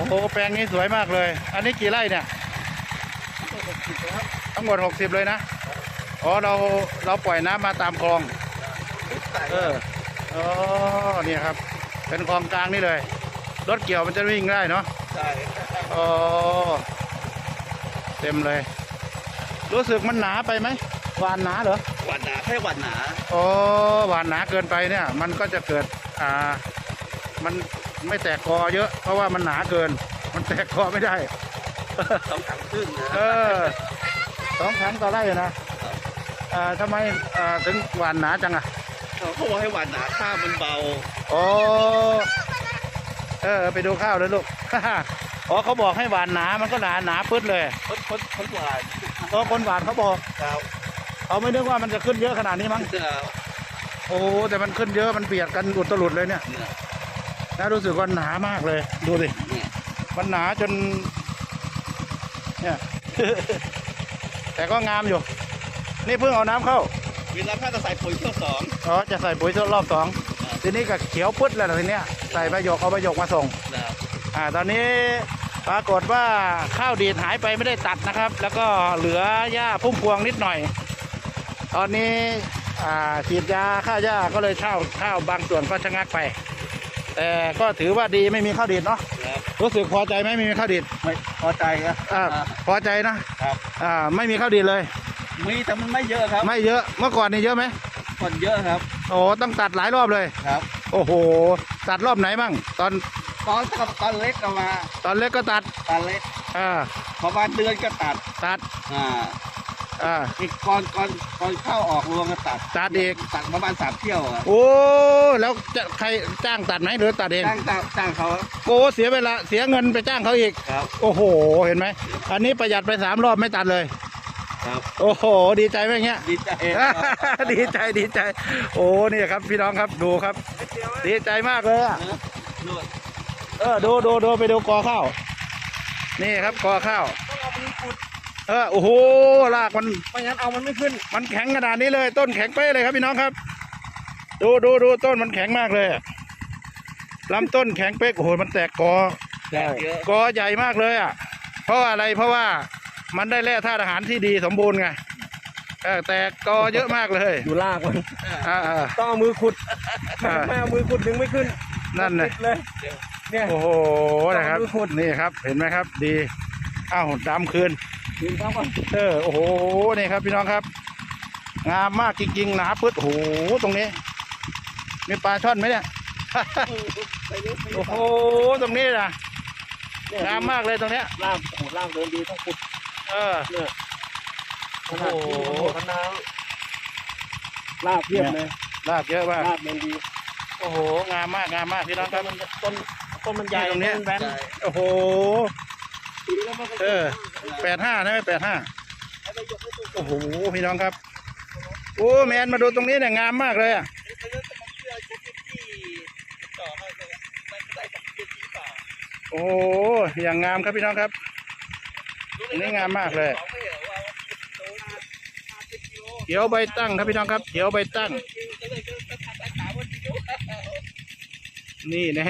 โอ้โหแปลงนี้สวยมากเลย อันนี้กี่ไร่เนี่ย ทั้งหมดหกสิบเลยนะ อ๋อเราเราปล่อยน้ำมาตามคลอง เออ อ๋อเนี่ยครับ เป็นคลองกลางนี่เลย รถเกี่ยวมันจะวิ่งได้เนาะใช่อ๋อเต็มเลย รู้สึกมันหนาไปไหมหวานหนาเหรอหวานหนาแค่หวานหนา อ๋อหวานหนาเกินไปเนี่ย มันก็จะเกิด อ่า มันไม่แตกกอเยอะ เพราะว่ามันหนาเกิน มันแตกกอไม่ได้ สองถังครึ่งนะเออสองถังต่อไร่อะนะอ่าทำไมอ่าถึงหวานหนาจังอะเขาบอกให้หวานหนาข้าวมันเบาอ๋อเออไปดูข้าวเลยลูก อ๋อเขาบอกให้หวานหนา มันก็หนาหนาปึ๊ดเลยคนคนคนหวานเพราะคนหวานเขาบอกครับเขาไม่นึกว่ามันจะขึ้นเยอะขนาดนี้มั้งเสื้อโอ้แต่มันขึ้นเยอะมันเบียดกันอุดตลุดเลยเนี่ย เนี่ย น่ารู้สึกว่าหนามากเลย ดูสิเนี่ยมันหนาจน เนี่ย แต่ก็งามอยู่ นี่เพิ่งเอาน้ำเข้าเวลาถ้าจะใส่ปุ๋ยเครื่องสองอ๋อจะใส่ปุ๋ยรอบสองทีนี้ก็เขียวปึ๊ดแล้วทีเนี้ยใส่ใบหยกเอาใบหยกมาส่งนะครับอ่าตอนนี้ปรากฏว่าข้าวดีดหายไปไม่ได้ตัดนะครับ แล้วก็เหลือหญ้าพุ่มพวงนิดหน่อย ตอนนี้อ่าฉีดยาฆ่าหญ้าก็เลยข้าวข้าวบางส่วนก็ชะงักไป แต่ก็ถือว่าดีไม่มีข้าวดีดเนาะครับรู้สึกพอใจไหมไม่มีข้าวดีดไม่พอใจครับอ่าอ่าพอใจนะครับอ่าไม่มีข้าวดีดเลย มีแต่มันไม่เยอะครับ ไม่เยอะเมื่อก่อนนี่เยอะไหมคนเยอะครับโอ้ต้องตัดหลายรอบเลยครับ โอ้โห ตัดรอบไหนบ้างตอนตอนกับตอนเล็กก็มา ตอนเล็กก็ตัดตอนเล็กอ่าพอบ้านเดือนก็ตัดตัดอ่า อ่า อีกก่อนก่อนก่อนเข้าออกรวงก็ตัดตัดอีก ตัดประมาณสามเที่ยวอะโอ้ แล้วจะใครจ้างตัดไหมหรือตัดเองจ้างจ้างจ้างเขาโอ้เสียเวลาเสียเงินไปจ้างเขาอีก ครับ โอ้โห เห็นไหม อันนี้ประหยัดไปสามรอบไม่ตัดเลย ครับ โอ้โห ดีใจไหมเงี้ย ดีใจดีใจดีใจ โอ้นี่ครับ พี่น้องครับดูครับ ดีใจมากเลยอะนะนวดเออดูดูดูไปดูกอข้าว นี่ครับกอข้าว ต้องเอามือขุด เออโอ้โหรากมันไม่งั้นเอามันไม่ขึ้น มันแข็งขนาดนี้เลย ต้นแข็งเป๊ะเลยครับพี่น้องครับ ดูดูดูต้นมันแข็งมากเลยอะลำต้นแข็งเป๊ะโอ้โหมันแตกกอใช่เยอะ กอใหญ่มากเลยอะ เพราะว่าอะไรเพราะว่ามันได้แร่ธาตุอาหารที่ดีสมบูรณ์ไงเออแตกกอเยอะมากเลยอยู่ลากมันอ่าอ่าต้องเอามือขุดอ่าไม่เอามือขุดดึงไม่ขึ้นนั่นเลย ติดเลยเนี่ย โอ้โหนะครับ ต้องดูขุด นี่ครับ เห็นไหมครับ ดี อ้าวดำคืน ดึงเข้าก่อนเออโอ้โหนี่ครับพี่น้องครับ งามมากจริงๆหนาปึ๊ดโอ้โหตรงนี้ มีปลาช่อนไหมเนี่ยไปเรื่อยไปเรื่โอ้อยโหตรงนี้นะเนี่ยงามมากเลยตรงเนี้ยลากโอ้โหลากเดินดีต้องขุดเออ เนี่ยโอ้ขโหนาดที่มันโหดขนาดลากเพียบเลยรากเยอะมากลากเดินดีโอ้โหงามมากงามมากพี่น้องครับมันต้นต้นมันใหญ่ตรงเนี้ยต้นแบนใช่โอ้โห เออแปดห้านะแปดห้าโอ้โหพี่น้องครับ โอ้แมนมาดูตรงนี้เนี่ยงามมากเลยอะโอ้อย่างงามครับพี่น้องครับนนี้งามมากเลยเขียวใบตั้งครับพี่น้องครับเขียวใบตั้ง นี่นะฮะ